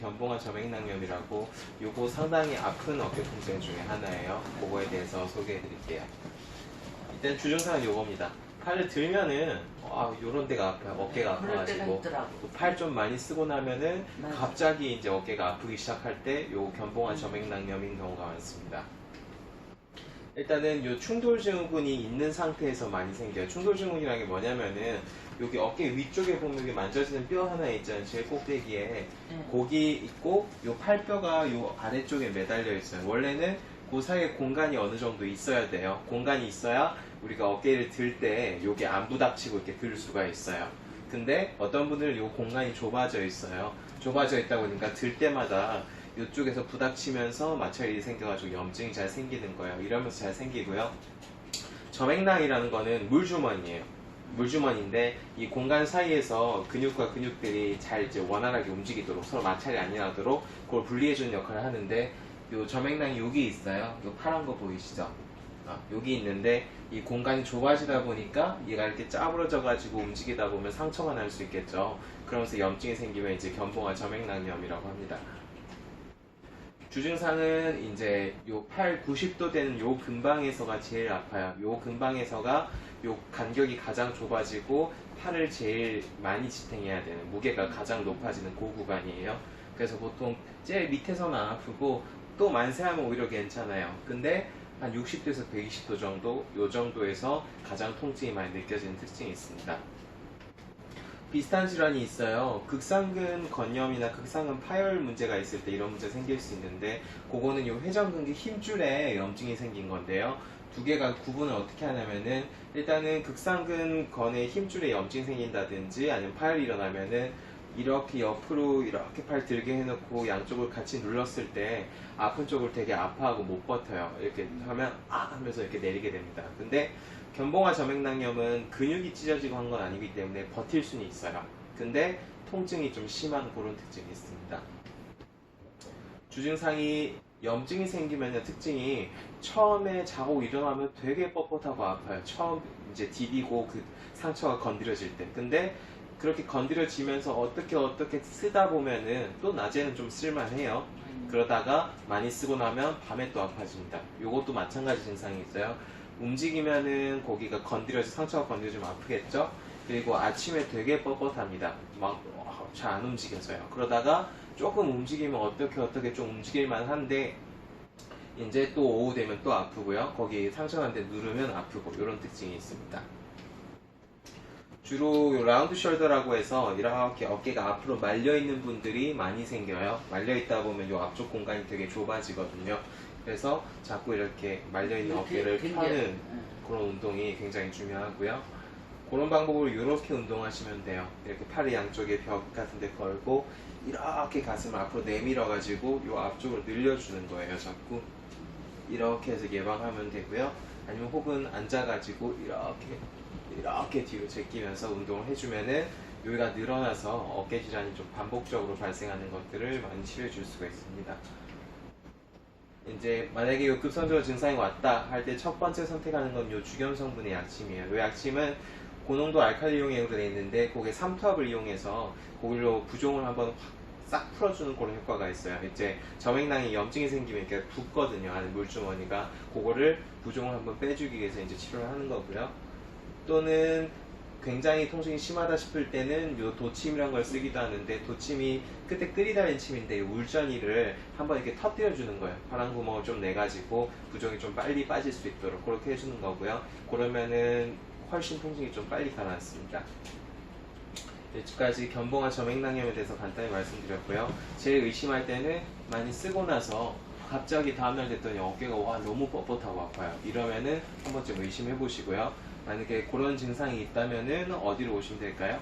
견봉화 점액낭염이라고 요거 상당히 아픈 어깨 통증 중에 하나예요. 그거에 대해서 소개해 드릴게요. 일단 주증상은 요겁니다. 팔을 들면은 아 요런 데가 아파요. 어깨가 아파가지고. 팔 좀 많이 쓰고 나면은. 갑자기 이제 어깨가 아프기 시작할 때 요 견봉화 점액낭염인 경우가 많습니다. 일단은 요 충돌 증후군이 있는 상태에서 많이 생겨요. 충돌 증후군이라는 게 뭐냐면은 여기 어깨 위쪽에 보면 여기 만져지는 뼈 하나 있잖아요. 제일 꼭대기에 네. 고기 있고 요 팔뼈가 요 아래쪽에 매달려 있어요. 원래는 그 사이에 공간이 어느 정도 있어야 돼요. 공간이 있어야 우리가 어깨를 들 때 요게 안 부닥치고 이렇게 들 수가 있어요. 근데 어떤 분들은 요 공간이 좁아져 있어요. 좁아져 있다 보니까 들 때마다 이쪽에서 부닥치면서 마찰이 생겨가지고 염증이 잘 생기는 거예요. 이러면서 잘 생기고요. 점액낭이라는 거는 물주머니예요. 물주머니인데 이 공간 사이에서 근육과 근육들이 잘 이제 원활하게 움직이도록 서로 마찰이 안 일어나도록 그걸 분리해주는 역할을 하는데 요 점액낭이 여기 있어요. 요 파란 거 보이시죠? 아, 여기 있는데 이 공간이 좁아지다 보니까 얘가 이렇게 짜부러져 가지고 움직이다 보면 상처가 날 수 있겠죠. 그러면서 염증이 생기면 이제 견봉화 점액낭염이라고 합니다. 주증상은 이제 요팔 90도 되는 요 근방에서가 제일 아파요. 요 근방에서가 요 간격이 가장 좁아지고 팔을 제일 많이 지탱해야 되는 무게가 가장 높아지는 그 구간이에요. 그래서 보통 제일 밑에서는 안 아프고 또 만세하면 오히려 괜찮아요. 근데 한 60도에서 120도 정도, 요 정도에서 가장 통증이 많이 느껴지는 특징이 있습니다. 비슷한 질환이 있어요. 극상근 건염이나 극상근 파열 문제가 있을 때 이런 문제 생길 수 있는데 그거는 요 회전근개 힘줄에 염증이 생긴 건데요. 두 개가 구분을 어떻게 하냐면은 일단은 극상근 건에 힘줄에 염증이 생긴다든지 아니면 파열이 일어나면은 이렇게 옆으로 이렇게 팔 들게 해놓고 양쪽을 같이 눌렀을 때 아픈 쪽을 되게 아파하고 못 버텨요. 이렇게 하면 아 하면서 이렇게 내리게 됩니다. 근데 견봉화 점액낭염은 근육이 찢어지고 한 건 아니기 때문에 버틸 수는 있어요. 근데 통증이 좀 심한 그런 특징이 있습니다. 주증상이 염증이 생기면 특징이 처음에 자고 일어나면 되게 뻣뻣하고 아파요. 처음 이제 디디고 그 상처가 건드려질 때. 근데 그렇게 건드려지면서 어떻게 어떻게 쓰다 보면은 또 낮에는 좀 쓸만해요. 그러다가 많이 쓰고 나면 밤에 또 아파집니다. 요것도 마찬가지 증상이 있어요. 움직이면은 거기가 건드려져 상처가 건드려지면 아프겠죠. 그리고 아침에 되게 뻣뻣합니다. 막 잘 안 움직여져요. 그러다가 조금 움직이면 어떻게 어떻게 좀 움직일만 한데 이제 또 오후 되면 또 아프고요. 거기 상처가 난데 누르면 아프고 이런 특징이 있습니다. 주로 요 라운드 숄더라고 해서 이렇게 어깨가 앞으로 말려 있는 분들이 많이 생겨요. 말려 있다 보면 요 앞쪽 공간이 되게 좁아지거든요. 그래서 자꾸 이렇게 말려 있는 어깨를 펴는 응. 그런 운동이 굉장히 중요하고요. 그런 방법으로 이렇게 운동하시면 돼요. 이렇게 팔을 양쪽에 벽 같은 데 걸고 이렇게 가슴을 앞으로 내밀어 가지고 요 앞쪽으로 늘려주는 거예요. 자꾸 이렇게 해서 예방하면 되고요. 아니면 혹은 앉아 가지고 이렇게 이렇게 뒤로 제끼면서 운동을 해주면은 여기가 늘어나서 어깨 질환이 좀 반복적으로 발생하는 것들을 많이 치료해 줄 수가 있습니다. 이제 만약에 요 급선적으로 증상이 왔다 할 때 첫 번째 선택하는 건 요 주겸 성분의 약침이에요. 요 약침은 고농도 알칼리용액으로 되어 있는데 그게 삼투압을 이용해서 그걸로 부종을 한번 확 싹 풀어주는 그런 효과가 있어요. 이제 점액낭에 염증이 생기면 이렇게 붓거든요. 안에 물주머니가 그거를 부종을 한번 빼주기 위해서 이제 치료를 하는 거고요. 또는 굉장히 통증이 심하다 싶을 때는 요 도침이란 걸 쓰기도 하는데 도침이 그때 끓이다는 침인데 이 울전이를 한번 이렇게 터뜨려 주는 거예요. 파란 구멍을 좀 내가지고 부종이 좀 빨리 빠질 수 있도록 그렇게 해주는 거고요. 그러면은 훨씬 통증이 좀 빨리 가라앉습니다. 여기까지 견봉화 점액낭염에 대해서 간단히 말씀드렸고요. 제일 의심할 때는 많이 쓰고 나서 갑자기 다음날 됐더니 어깨가 와 너무 뻣뻣하고 아파요. 이러면은 한 번쯤 의심해 보시고요. 만약에 그런 증상이 있다면은 어디로 오시면 될까요?